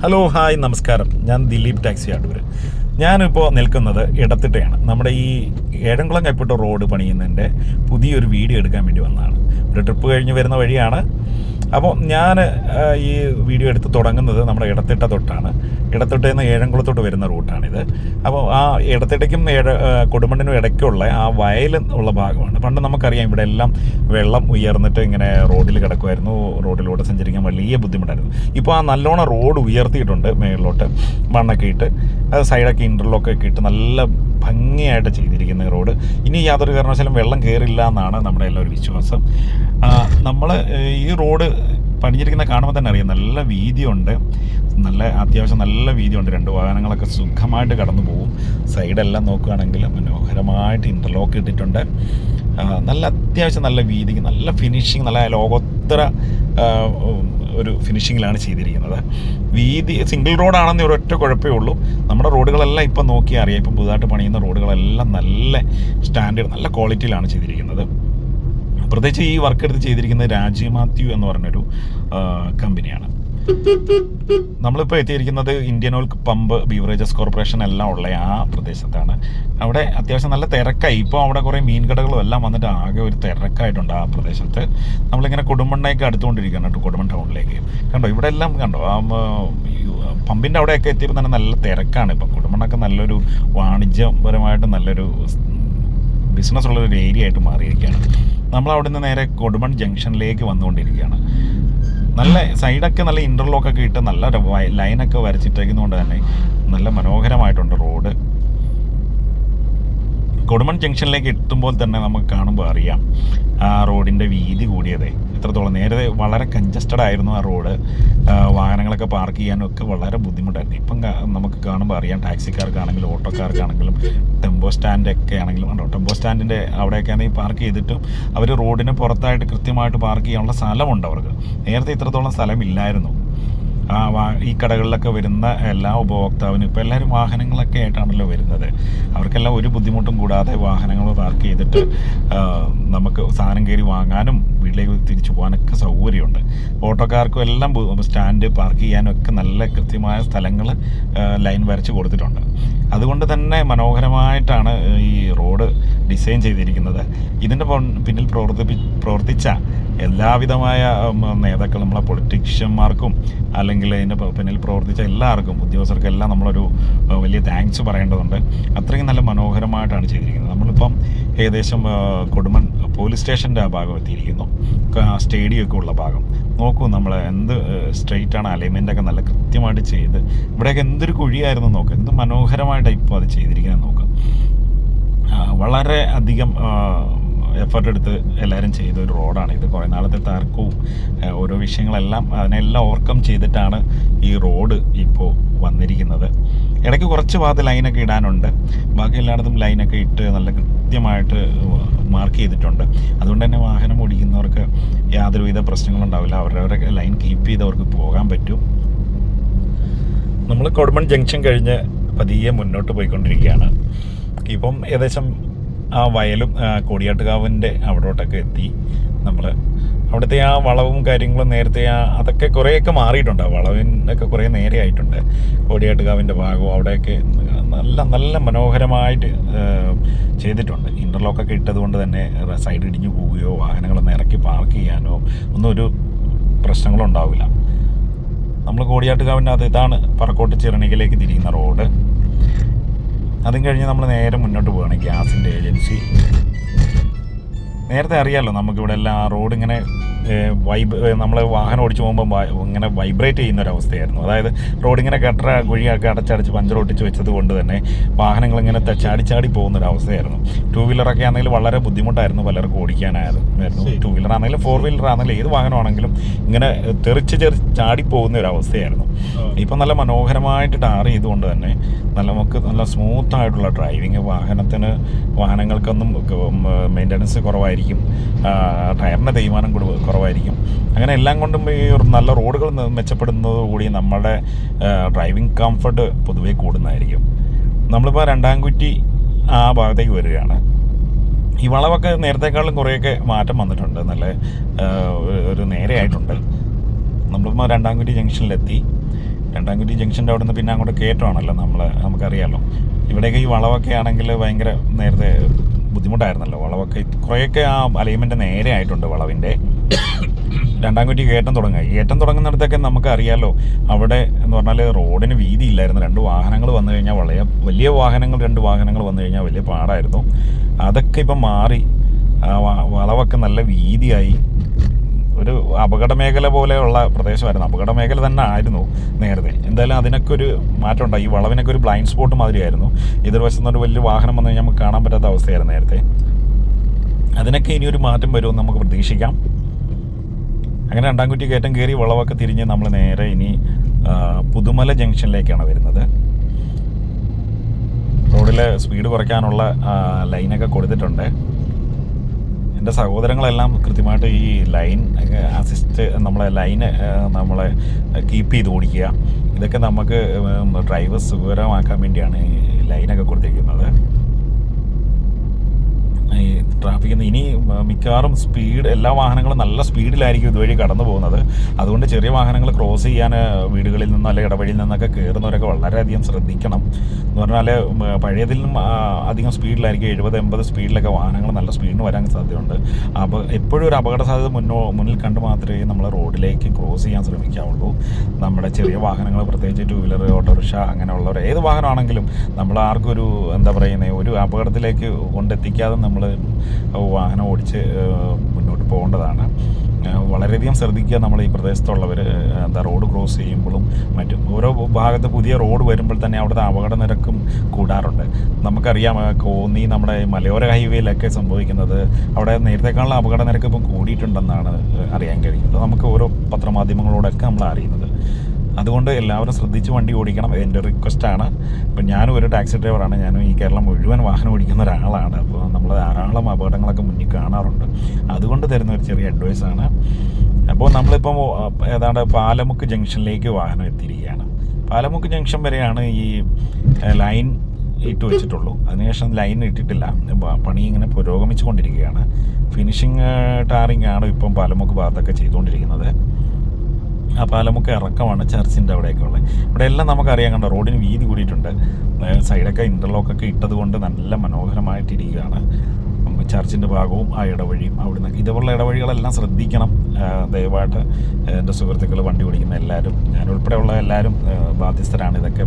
Hello hi നമസ്കാരം. ഞാൻ Dileep taxi Attoor ഞാനിപ്പോൾ നിൽക്കുന്നത് ഇടത്തിട്ടയാണ്. നമ്മുടെ ഈ ഏഴംകുളം കൈപ്പിട്ട റോഡ് പണിയുന്നതിന്റെ പുതിയൊരു വീഡിയോ എടുക്കാൻ വേണ്ടി വന്നതാണ്. ഒരു ട്രിപ്പ് കഴിഞ്ഞ് വരുന്ന വഴിയാണ്. അപ്പോൾ ഞാൻ ഈ വീഡിയോ എടുത്ത് തുടങ്ങുന്നത് നമ്മുടെ ഇടത്തിട്ട തൊട്ടാണ്. ഇടത്തിട്ടയിൽ നിന്ന് ഏഴംകുളത്തോട്ട് വരുന്ന റൂട്ടാണിത്. അപ്പോൾ ആ ഇടത്തിട്ടയ്ക്കും ഏഴ കൊടുമണ്ണിനും ഇടയ്ക്കുള്ള ആ വയൽ ഉള്ള ഭാഗമാണ്. പണ്ട് നമുക്കറിയാം ഇവിടെ എല്ലാം വെള്ളം ഉയർന്നിട്ട് ഇങ്ങനെ റോഡിൽ കിടക്കുമായിരുന്നു. റോഡിലൂടെ സഞ്ചരിക്കാൻ വലിയ ബുദ്ധിമുട്ടായിരുന്നു. ഇപ്പോൾ ആ നല്ലോണം റോഡ് ഉയർത്തിയിട്ടുണ്ട് മേളിലോട്ട്. മണ്ണൊക്കെ ഇട്ട് അത് സൈഡൊക്കെ ഇന്റർലോക്കൊക്കെ ഇട്ട് നല്ല ഭംഗിയായിട്ട് ചെയ്തിരിക്കുന്ന റോഡ്. ഇനി യാതൊരു കാരണവശാലും വെള്ളം കയറില്ല എന്നാണ് നമ്മുടെ എല്ലാവരും വിശ്വാസം. നമ്മൾ ഈ റോഡ് പണിഞ്ഞിരിക്കുന്ന കാണുമ്പോൾ തന്നെ അറിയാം നല്ല വീതിയുണ്ട്. നല്ല അത്യാവശ്യം നല്ല വീതിയുണ്ട്. രണ്ട് വാഹനങ്ങളൊക്കെ സുഖമായിട്ട് കടന്നു പോകും. സൈഡെല്ലാം നോക്കുകയാണെങ്കിൽ മനോഹരമായിട്ട് ഇന്റർലോക്ക് ഇട്ടിട്ടുണ്ട്. നല്ല അത്യാവശ്യം നല്ല വീതിക്ക് നല്ല ഫിനിഷിങ് നല്ല ലോകോത്തര ഒരു ഫിനിഷിങ്ങിലാണ് ചെയ്തിരിക്കുന്നത്. വീതി സിംഗിൾ റോഡാണെന്ന് ഒരൊറ്റ കുഴപ്പമേ ഉള്ളൂ. നമ്മുടെ റോഡുകളെല്ലാം ഇപ്പം നോക്കിയാൽ അറിയാം. ഇപ്പം പുതുതായിട്ട് പണിയുന്ന റോഡുകളെല്ലാം നല്ല സ്റ്റാൻഡേർഡ് നല്ല ക്വാളിറ്റിയിലാണ് ചെയ്തിരിക്കുന്നത്. പ്രത്യേകിച്ച് ഈ വർക്ക് എടുത്ത് ചെയ്തിരിക്കുന്നത് രാജീവ് മാത്യു എന്ന് പറഞ്ഞൊരു കമ്പനിയാണ് നമ്മളിപ്പോൾ എത്തിയിരിക്കുന്നത് Indian oil pump beverages corporation എല്ലാം ഉള്ള ആ പ്രദേശത്താണ്. അവിടെ അത്യാവശ്യം നല്ല തിരക്കായി. ഇപ്പോൾ അവിടെ കുറേ മീൻ കടകളും എല്ലാം വന്നിട്ട് ആകെ ഒരു തിരക്കായിട്ടുണ്ട് ആ പ്രദേശത്ത്. നമ്മളിങ്ങനെ കൊടുമണ്ണയൊക്കെ അടുത്തുകൊണ്ടിരിക്കുകയാണ് കേട്ടോ കൊടുമൺ ടൗണിലേക്ക്. കണ്ടോ ഇവിടെ എല്ലാം കണ്ടോ ആ പമ്പിന്റെ അവിടെയൊക്കെ എത്തിയപ്പോൾ തന്നെ നല്ല തിരക്കാണ് ഇപ്പം. കൊടുമണ്ണൊക്കെ നല്ലൊരു വാണിജ്യപരമായിട്ട് നല്ലൊരു ബിസിനസ് ഉള്ളൊരു ഏരിയ ആയിട്ട് മാറിയിരിക്കുകയാണ്. നമ്മൾ അവിടെ നിന്ന് നേരെ കൊടുമൺ ജംഗ്ഷനിലേക്ക് വന്നുകൊണ്ടിരിക്കുകയാണ്. നല്ല സൈഡൊക്കെ നല്ല ഇന്റർലോക്കൊക്കെ ഇട്ട് നല്ല ലൈനൊക്കെ വരച്ചിട്ടേക്കുന്നതുകൊണ്ട് തന്നെ നല്ല മനോഹരമായിട്ടുണ്ട് റോഡ് കൊടുമൺ ജംഗ്ഷനിലേക്ക് എത്തുമ്പോൾ തന്നെ നമുക്ക് കാണുമ്പോൾ അറിയാം ആ റോഡിന്റെ വീതി കൂടിയത്. എത്രത്തോളം നേരത്തെ വളരെ കഞ്ചസ്റ്റഡ് ആയിരുന്നു ആ റോഡ്. വാഹനങ്ങളൊക്കെ പാർക്ക് ചെയ്യാനൊക്കെ വളരെ ബുദ്ധിമുട്ടായിരുന്നു. ഇപ്പം നമുക്ക് കാണുമ്പോൾ അറിയാം ടാക്സിക്കാർക്കാണെങ്കിലും ഓട്ടോക്കാർക്കാണെങ്കിലും ടെമ്പോ സ്റ്റാൻഡൊക്കെ ആണെങ്കിലും ഉണ്ടോ? ടെമ്പോ സ്റ്റാൻഡിന്റെ അവിടെയൊക്കെ ആണെങ്കിൽ പാർക്ക് ചെയ്തിട്ടും അവർ റോഡിന് പുറത്തായിട്ട് കൃത്യമായിട്ട് പാർക്ക് ചെയ്യാനുള്ള സ്ഥലമുണ്ട് അവർക്ക്. നേരത്തെ ഇത്രത്തോളം സ്ഥലമില്ലായിരുന്നു. ഈ കടകളിലൊക്കെ വരുന്ന എല്ലാ ഉപഭോക്താവിനും ഇപ്പോൾ എല്ലാവരും വാഹനങ്ങളൊക്കെ ആയിട്ടാണല്ലോ വരുന്നത്. അവർക്കെല്ലാം ഒരു ബുദ്ധിമുട്ടും കൂടാതെ വാഹനങ്ങൾ പാർക്ക് ചെയ്തിട്ട് നമുക്ക് സാധനം കയറി വാങ്ങാനും വീട്ടിലേക്ക് തിരിച്ചു പോകാനൊക്കെ സൗകര്യമുണ്ട്. ഓട്ടോക്കാർക്കും എല്ലാം സ്റ്റാൻഡ് പാർക്ക് ചെയ്യാനും ഒക്കെ നല്ല കൃത്യമായ സ്ഥലങ്ങൾ ലൈൻ വരച്ച് കൊടുത്തിട്ടുണ്ട്. അതുകൊണ്ട് തന്നെ മനോഹരമായിട്ടാണ് ഈ റോഡ് ഡിസൈൻ ചെയ്തിരിക്കുന്നത്. ഇതിന്റെ പിന്നിൽ പ്രവർത്തിപ്പി പ്രവർത്തിച്ച എല്ലാവിധമായ നേതാക്കൾ നമ്മളെ പൊളിറ്റീഷ്യന്മാർക്കും അല്ലെങ്കിൽ അതിന്റെ പിന്നിൽ പ്രവർത്തിച്ച എല്ലാവർക്കും ഉദ്യോഗസ്ഥർക്കും എല്ലാം നമ്മളൊരു വലിയ താങ്ക്സ് പറയേണ്ടതുണ്ട്. അത്രയും നല്ല മനോഹരമായിട്ടാണ് ചെയ്തിരിക്കുന്നത്. നമ്മളിപ്പം ഏകദേശം കൊടുമൺ പോലീസ് സ്റ്റേഷന്റെ ആ ഭാഗം എത്തിയിരിക്കുന്നു. സ്റ്റേഡിയം ഒക്കെ ഉള്ള ഭാഗം. നോക്കൂ നമ്മൾ എന്ത് സ്ട്രെയിറ്റാണ് അലൈൻമെന്റൊക്കെ നല്ല കൃത്യമായിട്ട് ചെയ്ത്. ഇവിടെയൊക്കെ എന്തൊരു കുഴിയായിരുന്നു നോക്ക്. എന്ത് മനോഹരമായിട്ടാണ് ഇപ്പോൾ അത് ചെയ്തിരിക്കുന്നത് നോക്കുക വളരെ അധികം എഫർട്ട് എടുത്ത് എല്ലാവരും ചെയ്ത ഒരു റോഡാണ്. ഇത് കുറേ നാളത്തെ തർക്കവും ഓരോ വിഷയങ്ങളെല്ലാം അതിനെല്ലാം ഓവർകം ചെയ്തിട്ടാണ് ഈ റോഡ് ഇപ്പോൾ വന്നിരിക്കുന്നത്. ഇടയ്ക്ക് കുറച്ച് ഭാഗത്ത് ലൈനൊക്കെ ഇടാനുണ്ട്. ബാക്കി എല്ലായിടത്തും ലൈനൊക്കെ ഇട്ട് നല്ല കൃത്യമായിട്ട് മാർക്ക് ചെയ്തിട്ടുണ്ട്. അതുകൊണ്ട് തന്നെ വാഹനം ഓടിക്കുന്നവർക്ക് യാതൊരുവിധ പ്രശ്നങ്ങളും ഉണ്ടാവില്ല. അവരവരുടെ ലൈൻ കീപ്പ് ചെയ്തവർക്ക് പോകാൻ പറ്റും. നമ്മൾ കൊടുമൺ ജംഗ്ഷൻ കഴിഞ്ഞ് പതിയെ മുന്നോട്ട് പോയിക്കൊണ്ടിരിക്കുകയാണ്. ഇപ്പം ഏകദേശം ആ വയലും കോടിയാട്ടുകാവിന്റെ അവിടോട്ടൊക്കെ എത്തി. നമ്മൾ അവിടുത്തെ ആ വളവും കാര്യങ്ങളും നേരത്തെ ആ അതൊക്കെ കുറേയൊക്കെ മാറിയിട്ടുണ്ട്. ആ വളവിനൊക്കെ കുറേ നേരെ ആയിട്ടുണ്ട്. കോടിയാട്ടുകാവിന്റെ ഭാഗവും അവിടെയൊക്കെ നല്ല നല്ല മനോഹരമായിട്ട് ചെയ്തിട്ടുണ്ട്. ഇന്റർലോക്കൊക്കെ ഇട്ടത് കൊണ്ട് തന്നെ സൈഡ് ഇടിഞ്ഞു പോവുകയോ വാഹനങ്ങളൊന്നും ഇറക്കി പാർക്ക് ചെയ്യാനോ ഒന്നും ഒരു പ്രശ്നങ്ങളും ഉണ്ടാവില്ല. നമ്മൾ കോടിയാട്ടുകാവിന്റെ അത് ഇതാണ് പറക്കോട്ട് ചിറണികയിലേക്ക് തിരിയുന്ന റോഡ്. അതും കഴിഞ്ഞ് നമ്മൾ നേരെ മുന്നോട്ട് പോവുകയാണ് ഗ്യാസിന്റെ ഏജൻസി. നേരത്തെ അറിയാമല്ലോ നമുക്കിവിടെ എല്ലാം ആ റോഡ് ഇങ്ങനെ വൈബ് നമ്മൾ വാഹനം ഓടിച്ചു പോകുമ്പോൾ ഇങ്ങനെ വൈബ്രേറ്റ് ചെയ്യുന്ന ഒരു അവസ്ഥയായിരുന്നു അതായത് റോഡ് ഇങ്ങനെ കട്ടറ കുഴിയൊക്കെ അടച്ചടച്ച് പഞ്ചർ ഒട്ടിച്ച് വെച്ചത് കൊണ്ട് തന്നെ വാഹനങ്ങൾ ഇങ്ങനെ ചാടി ചാടി പോകുന്ന ഒരു അവസ്ഥയായിരുന്നു ടൂ വീലറൊക്കെ ആണെങ്കിൽ വളരെ ബുദ്ധിമുട്ടായിരുന്നു പലർക്കും ഓടിക്കാനായിരുന്നു ടു വീലർ ആണെങ്കിലും ഫോർ വീലർ ആണെങ്കിലും ഏത് വാഹനമാണെങ്കിലും ഇങ്ങനെ തെറിച്ച് ചെറി ചാടി പോകുന്ന ഒരു അവസ്ഥയായിരുന്നു ഇപ്പം നല്ല മനോഹരമായിട്ട് ടാർ ചെയ്തുകൊണ്ട് തന്നെ നല്ല നമുക്ക് നല്ല സ്മൂത്ത് ആയിട്ടുള്ള ഡ്രൈവിങ് വാഹനത്തിന് വാഹനങ്ങൾക്കൊന്നും മെയിന്റനൻസ് കുറവായിരിക്കും. ടയറിന്റെ തേയ്മാനം കുറവായിരിക്കും. അങ്ങനെ എല്ലാം കൊണ്ടും ഈ ഒരു നല്ല റോഡുകൾ മെച്ചപ്പെടുന്നതുകൂടി നമ്മുടെ ഡ്രൈവിംഗ് കംഫർട്ട് പൊതുവേ കൂടുന്നതായിരിക്കും. നമ്മളിപ്പോൾ രണ്ടാംകുറ്റി ആ ഭാഗത്തേക്ക് വരികയാണ്. ഈ വളവൊക്കെ നേരത്തെക്കാളും കുറേയൊക്കെ മാറ്റം വന്നിട്ടുണ്ട്. നല്ല ഒരു നേരെയായിട്ടുണ്ട്. നമ്മളിപ്പോൾ രണ്ടാംകുറ്റി ജംഗ്ഷനിലെത്തി. രണ്ടാംകുറ്റി ജംഗ്ഷന്റെ അവിടെ നിന്ന് പിന്നെ അങ്ങോട്ട് കയറ്റമാണല്ലോ നമ്മൾ നമുക്കറിയാമല്ലോ ഇവിടെയൊക്കെ ഈ വളവൊക്കെ ആണെങ്കിൽ ഭയങ്കര നേരത്തെ ബുദ്ധിമുട്ടായിരുന്നല്ലോ വളവൊക്കെ. കുറേയൊക്കെ ആ അലൈൻമെന്റ് നേരെ ആയിട്ടുണ്ട് വളവിന്റെ രണ്ടാം കുറ്റി കയറ്റം തുടങ്ങുക. കയറ്റം തുടങ്ങുന്നിടത്തൊക്കെ നമുക്ക് അറിയാമല്ലോ അവിടെ എന്ന് പറഞ്ഞാൽ റോഡിന് വീതി ഇല്ലായിരുന്നു. രണ്ട് വാഹനങ്ങൾ വന്നു കഴിഞ്ഞാൽ വളരെ വലിയ വാഹനങ്ങൾ രണ്ട് വാഹനങ്ങൾ വന്നു കഴിഞ്ഞാൽ വലിയ പാടായിരുന്നു. അതൊക്കെ ഇപ്പം മാറി വളവൊക്കെ നല്ല വീതിയായി. ഒരു അപകട മേഖല പോലെയുള്ള പ്രദേശമായിരുന്നു. അപകട മേഖല തന്നെ ആയിരുന്നു നേരത്തെ. എന്തായാലും അതിനൊക്കെ ഒരു മാറ്റം ഉണ്ടായി. ഈ വളവിനൊക്കെ ഒരു ബ്ലൈൻഡ് സ്പോട്ട് മാതിരിയായിരുന്നു. എതിർവശത്ത് നിന്ന് ഒരു വലിയ വാഹനം വന്നു നമുക്ക് കാണാൻ പറ്റാത്ത അവസ്ഥയായിരുന്നു നേരത്തെ. അതിനൊക്കെ ഇനിയൊരു മാറ്റം വരുമെന്ന് നമുക്ക് പ്രതീക്ഷിക്കാം. അങ്ങനെ രണ്ടാം കുറ്റി കയറ്റം കയറി വളവൊക്കെ തിരിഞ്ഞ് നമ്മൾ നേരെ ഇനി പുതുമല ജംഗ്ഷനിലേക്കാണ് വരുന്നത്. റോഡിൽ സ്പീഡ് കുറയ്ക്കാനുള്ള ലൈനൊക്കെ കൊടുത്തിട്ടുണ്ട്. എന്റെ സഹോദരങ്ങളെല്ലാം കൃത്യമായിട്ട് ഈ ലൈൻ അസിസ്റ്റ് നമ്മളെ ലൈന് നമ്മളെ കീപ്പ് ചെയ്ത് ഓടിക്കുക. ഇതൊക്കെ നമുക്ക് ഡ്രൈവർ സുഖകരമാക്കാൻ വേണ്ടിയാണ് ഈ ലൈനൊക്കെ കൊടുത്തിരിക്കുന്നത്. ഈ ട്രാഫിക്കിൽ ഇനി മിക്കവാറും സ്പീഡ് എല്ലാ വാഹനങ്ങളും നല്ല സ്പീഡിലായിരിക്കും ഇതുവഴി കടന്നു പോകുന്നത്. അതുകൊണ്ട് ചെറിയ വാഹനങ്ങൾ ക്രോസ് ചെയ്യാൻ വീടുകളിൽ നിന്നോ അല്ലെങ്കിൽ ഇടവഴിയിൽ നിന്നൊക്കെ കയറുന്നവരൊക്കെ വളരെയധികം ശ്രദ്ധിക്കണം. എന്ന് പറഞ്ഞാൽ പഴയതിലും അധികം സ്പീഡിലായിരിക്കും എഴുപത് എൺപത് സ്പീഡിലൊക്കെ വാഹനങ്ങൾ നല്ല സ്പീഡിന് വരാൻ സാധ്യതയുണ്ട്. അപ്പോൾ എപ്പോഴും ഒരു അപകട സാധ്യത മുന്നോ മുന്നിൽ കണ്ട് മാത്രമേ നമ്മൾ റോഡിലേക്ക് ക്രോസ് ചെയ്യാൻ ശ്രമിക്കാവുള്ളൂ. നമ്മുടെ ചെറിയ വാഹനങ്ങൾ പ്രത്യേകിച്ച് ടൂ വീലർ ഓട്ടോറിക്ഷ അങ്ങനെയുള്ളവർ ഏത് വാഹനമാണെങ്കിലും നമ്മൾ ആർക്കൊരു എന്താ പറയുന്നത് ഒരു അപകടത്തിലേക്ക് കൊണ്ടെത്തിക്കാതെ നമ്മൾ വാഹനം ഓടിച്ച് മുന്നോട്ട് പോകേണ്ടതാണ്. വളരെയധികം ശ്രദ്ധിക്കുക നമ്മൾ ഈ പ്രദേശത്തുള്ളവർ എന്താ റോഡ് ക്രോസ് ചെയ്യുമ്പോഴും മറ്റും ഓരോ ഭാഗത്ത് പുതിയ റോഡ് വരുമ്പോൾ തന്നെ അവിടുത്തെ അപകട നിരക്കും കൂടാറുണ്ട്. നമുക്കറിയാം കോന്നി നമ്മുടെ മലയോര ഹൈവേയിലൊക്കെ സംഭവിക്കുന്നത്. അവിടെ നേരത്തെക്കാളുള്ള അപകട നിരക്ക് ഇപ്പം കൂടിയിട്ടുണ്ടെന്നാണ് അറിയാൻ കഴിയുന്നത്. നമുക്ക് ഓരോ പത്രമാധ്യമങ്ങളോടൊക്കെ നമ്മൾ അറിയുന്നത്. അതുകൊണ്ട് എല്ലാവരും ശ്രദ്ധിച്ച് വണ്ടി ഓടിക്കണം. എന്റെ റിക്വസ്റ്റാണ് ഇപ്പം ഞാനും ഒരു ടാക്സി ഡ്രൈവറാണ് ഞാനും ഈ കേരളം മുഴുവൻ വാഹനം ഓടിക്കുന്ന ഒരാളാണ്. അപ്പോൾ നമ്മൾ ധാരാളം അപകടങ്ങളൊക്കെ മുന്നിൽ കാണാറുണ്ട്. അതുകൊണ്ട് തരുന്ന ഒരു ചെറിയ അഡ്വൈസാണ് അപ്പോൾ നമ്മളിപ്പം ഏതാണ്ട് പാലമുക്ക് ജംഗ്ഷനിലേക്ക് വാഹനം എത്തിയിരിക്കുകയാണ്. പാലമുക്ക് ജംഗ്ഷൻ വരെയാണ് ഈ ലൈൻ ഇട്ട് വെച്ചിട്ടുള്ളൂ. അതിനുശേഷം ലൈൻ ഇട്ടിട്ടില്ല. പണി ഇങ്ങനെ പുരോഗമിച്ചുകൊണ്ടിരിക്കുകയാണ്. ഫിനിഷിങ് ടാറിംഗ് ആണ് ഇപ്പം പാലമുക്ക് ഭാഗത്തൊക്കെ ചെയ്തുകൊണ്ടിരിക്കുന്നത്. ആ പാലമൊക്കെ ഇറക്കമാണ് ചർച്ചിന്റെ അവിടെയൊക്കെ ഉള്ളത് ഇവിടെ എല്ലാം നമുക്കറിയാം കണ്ടോ റോഡിന് വീതി കൂടിയിട്ടുണ്ട്. സൈഡൊക്കെ ഇന്റർലോക്കൊക്കെ ഇട്ടത് കൊണ്ട് നല്ല മനോഹരമായിട്ടിരിക്കുകയാണ് ചർച്ചിന്റെ ഭാഗവും ആ ഇടവഴിയും അവിടെ നിന്ന് ഇതുപോലുള്ള ഇടവഴികളെല്ലാം ശ്രദ്ധിക്കണം ദയവായിട്ട്. എന്റെ സുഹൃത്തുക്കൾ വണ്ടി ഓടിക്കുന്ന എല്ലാവരും ഞാനുൾപ്പെടെയുള്ള എല്ലാവരും ബാധ്യസ്ഥരാണ് ഇതൊക്കെ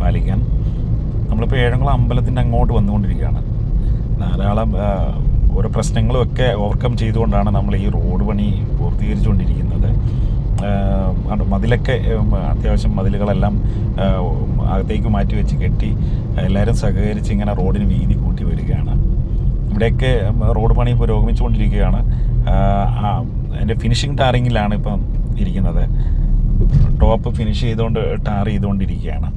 പാലിക്കാൻ. നമ്മളിപ്പോൾ ഏഴംകുളം അമ്പലത്തിന്റെ അങ്ങോട്ട് വന്നുകൊണ്ടിരിക്കുകയാണ്. ധാരാളം ഓരോ പ്രശ്നങ്ങളും ഒക്കെ ഓവർകം ചെയ്തുകൊണ്ടാണ് നമ്മൾ ഈ റോഡ് പണി പൂർത്തീകരിച്ചുകൊണ്ടിരിക്കുന്നത്. മതിലൊക്കെ അത്യാവശ്യം മതിലുകളെല്ലാം അകത്തേക്ക് മാറ്റി വെച്ച് കെട്ടി എല്ലാവരും സഹകരിച്ച് ഇങ്ങനെ റോഡിന് വീതി കൂട്ടി വരികയാണ്. ഇവിടെയൊക്കെ റോഡ് പണി പുരോഗമിച്ചുകൊണ്ടിരിക്കുകയാണ് അതിന്റെ ഫിനിഷിംഗ് ടാറിങ്ങിലാണ് ഇപ്പം ഇരിക്കുന്നത്. ടോപ്പ് ഫിനിഷ് ചെയ്തുകൊണ്ട് ടാർ ചെയ്തുകൊണ്ടിരിക്കുകയാണ്.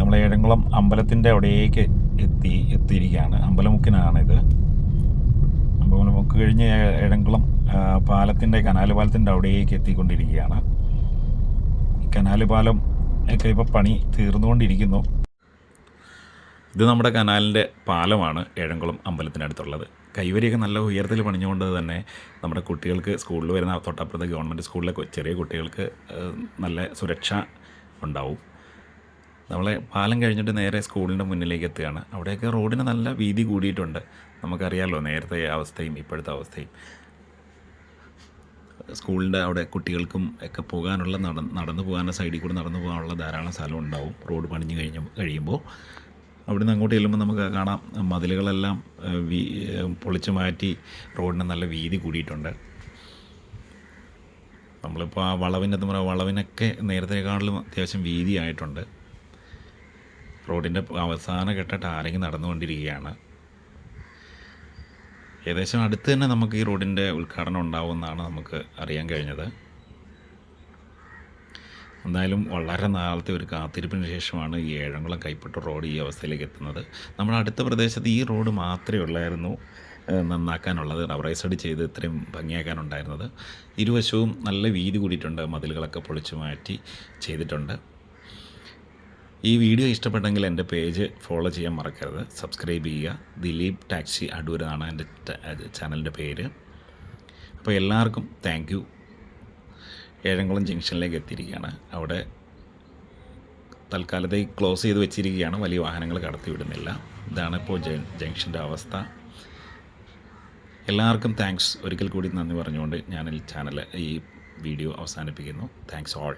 നമ്മൾ ഏഴംകുളം അമ്പലത്തിന്റെ അവിടേക്ക് എത്തി എത്തിയിരിക്കുകയാണ്. അമ്പലമുക്കിനാണിത്. അമ്പലമുക്ക് കഴിഞ്ഞ് ഏഴംകുളം പാലത്തിന്റെ കനാല് പാലത്തിന്റെ അവിടേക്ക് എത്തിക്കൊണ്ടിരിക്കുകയാണ്. കനാല് പാലം ഒക്കെ ഇപ്പോൾ പണി തീർന്നുകൊണ്ടിരിക്കുന്നു. ഇത് നമ്മുടെ കനാലിന്റെ പാലമാണ് ഏഴംകുളം അമ്പലത്തിനടുത്തുള്ളത്. കൈവരിയൊക്കെ നല്ല ഉയരത്തിൽ പണിഞ്ഞുകൊണ്ട് തന്നെ നമ്മുടെ കുട്ടികൾക്ക് സ്കൂളിൽ വരുന്ന തൊട്ടപ്പുറത്തെ ഗവൺമെന്റ് സ്കൂളിലെ ചെറിയ കുട്ടികൾക്ക് നല്ല സുരക്ഷ ഉണ്ടാവും. നമ്മളെ പാലം കഴിഞ്ഞിട്ട് നേരെ സ്കൂളിന്റെ മുന്നിലേക്ക് എത്തുകയാണ്. അവിടെയൊക്കെ റോഡിന് നല്ല വീതി കൂടിയിട്ടുണ്ട്. നമുക്കറിയാമല്ലോ നേരത്തെ അവസ്ഥയും ഇപ്പോഴത്തെ അവസ്ഥയും. സ്കൂളിന്റെ അവിടെ കുട്ടികൾക്കും ഒക്കെ പോകാനുള്ള നട നടന്നു പോകാനുള്ള സൈഡിൽ കൂടെ നടന്നു പോകാനുള്ള ധാരാളം സ്ഥലം ഉണ്ടാവും. റോഡ് പണിഞ്ഞ് കഴിഞ്ഞ കഴിയുമ്പോൾ അവിടുന്ന് അങ്ങോട്ട് ചെല്ലുമ്പോൾ നമുക്ക് കാണാം മതിലുകളെല്ലാം വീ പൊളിച്ചു മാറ്റി റോഡിന് നല്ല വീതി കൂടിയിട്ടുണ്ട്. നമ്മളിപ്പോൾ ആ വളവിന്റെ നമ്മുടെ വളവിനൊക്കെ നേരത്തെക്കാളിലും അത്യാവശ്യം വീതിയായിട്ടുണ്ട്. റോഡിന്റെ അവസാന ഘട്ട ടാറിങ് നടന്നുകൊണ്ടിരിക്കുകയാണ്. ഏകദേശം അടുത്ത് തന്നെ നമുക്ക് ഈ റോഡിന്റെ ഉദ്ഘാടനം ഉണ്ടാവുമെന്നാണ് നമുക്ക് അറിയാൻ കഴിഞ്ഞത്. എന്തായാലും വളരെ നാളത്തെ ഒരു കാത്തിരിപ്പിന് ശേഷമാണ് ഈ ഏഴംകുളം കൈപ്പറ്റ റോഡ് ഈ അവസ്ഥയിലേക്ക് എത്തുന്നത്. നമ്മുടെ അടുത്ത പ്രദേശത്ത് ഈ റോഡ് മാത്രമേ ഉള്ളായിരുന്നു നന്നാക്കാനുള്ളത് റബറൈസഡ് ചെയ്ത് ഇത്രയും ഭംഗിയാക്കാനുണ്ടായിരുന്നത്. ഇരുവശവും നല്ല വീതി കൂടിയിട്ടുണ്ട് മതിലുകളൊക്കെ പൊളിച്ചു മാറ്റി ചെയ്തിട്ടുണ്ട്. ഈ വീഡിയോ ഇഷ്ടപ്പെട്ടെങ്കിൽ എന്റെ പേജ് ഫോളോ ചെയ്യാൻ മറക്കരുത്. സബ്സ്ക്രൈബ് ചെയ്യുക. ദിലീപ് ടാക്സി അടൂർ എന്നാണ് എന്റെ ചാനലിന്റെ പേര്. അപ്പോൾ എല്ലാവർക്കും താങ്ക് യു ഏഴംകുളം ജംഗ്ഷനിലേക്ക് എത്തിയിരിക്കുകയാണ്. അവിടെ തൽക്കാലത്തെ ക്ലോസ് ചെയ്ത് വെച്ചിരിക്കുകയാണ്. വലിയ വാഹനങ്ങൾ കടത്തിവിടുന്നില്ല ഇതാണ് ഇപ്പോൾ ജംഗ്ഷന്റെ അവസ്ഥ. എല്ലാവർക്കും താങ്ക്സ് ഒരിക്കൽ കൂടി നന്ദി പറഞ്ഞുകൊണ്ട് ഞാൻ ഈ ചാനൽ ഈ വീഡിയോ അവസാനിപ്പിക്കുന്നു. Thanks all